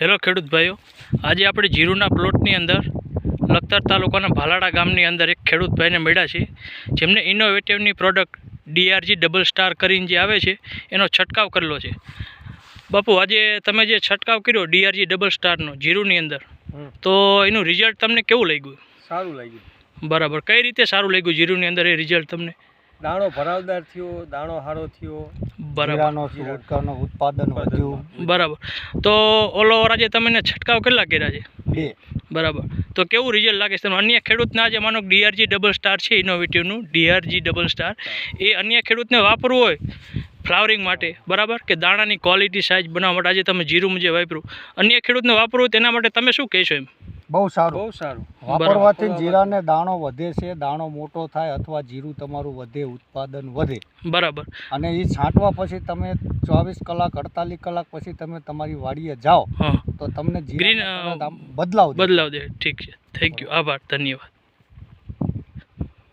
Hello ખેડૂત ભાઈઓ આજે આપણે જીરુના પ્લોટની અંદર લખતર તાલુકાના ભાલાડા ગામની અંદર એક ખેડૂત ભાઈને મળ્યા છે જેમને ઇનોવેટિવની પ્રોડક્ટ ડીઆરજી ડબલ સ્ટાર કરીને જે આવે છે એનો છંટકાવ કરેલો છે. બાપુ આજે તમે જે છંટકાવ કર્યો ડીઆરજી ડબલ સ્ટારનો જીરુની અંદર તો એનું રિઝલ્ટ તમને કેવું લાગ્યું? સારું લાગ્યું. બરાબર કઈ રીતે સારું લાગ્યું જીરુની અંદર એ રિઝલ્ટ તમને? દાણો ભરાવદાર થયો દાણો સારો થયો. બરાબર. ઉત્પાદન ઉત્પાદન. વધ્યું. બરાબર. તો ઓલ ઓવર આજે તમે એને છંટકાવ કેટલા કર્યા છે? બે. બરાબર. તો કેવું રિઝલ્ટ લાગે છે? તમને અન્ય ખેડૂતના જે માનો ડીઆરજી ડબલ સ્ટાર છે ઇનોવેટિવનું ડીઆરજી ડબલ સ્ટાર એ અન્ય ખેડૂતને વાપરવું હોય ફ્લાવરિંગ માટે બરાબર? કે દાણાની ક્વોલિટી સાઇઝ બનાવવા માટે આજે તમે જીરું જે વાપર્યું. અન્ય ખેડૂતને વાપરવું તેના માટે તમે શું કહેશો એમ? બહુ સારું. બહુ સારું. વાપરવાથી જીરાને દાણો વધે છે દાણો મોટો થાય અથવા જીરું તમારું વધે ઉત્પાદન વધે. બરાબર. અને એ છાંટવા પછી તમે ચોવીસ કલાક અડતાલીસ કલાક પછી તમે તમારી વાડીએ જાઓ તો તમને જીરા બદલાવ બદલાવ દે ઠીક છે. થેન્ક યુ આભાર. ધન્યવાદ.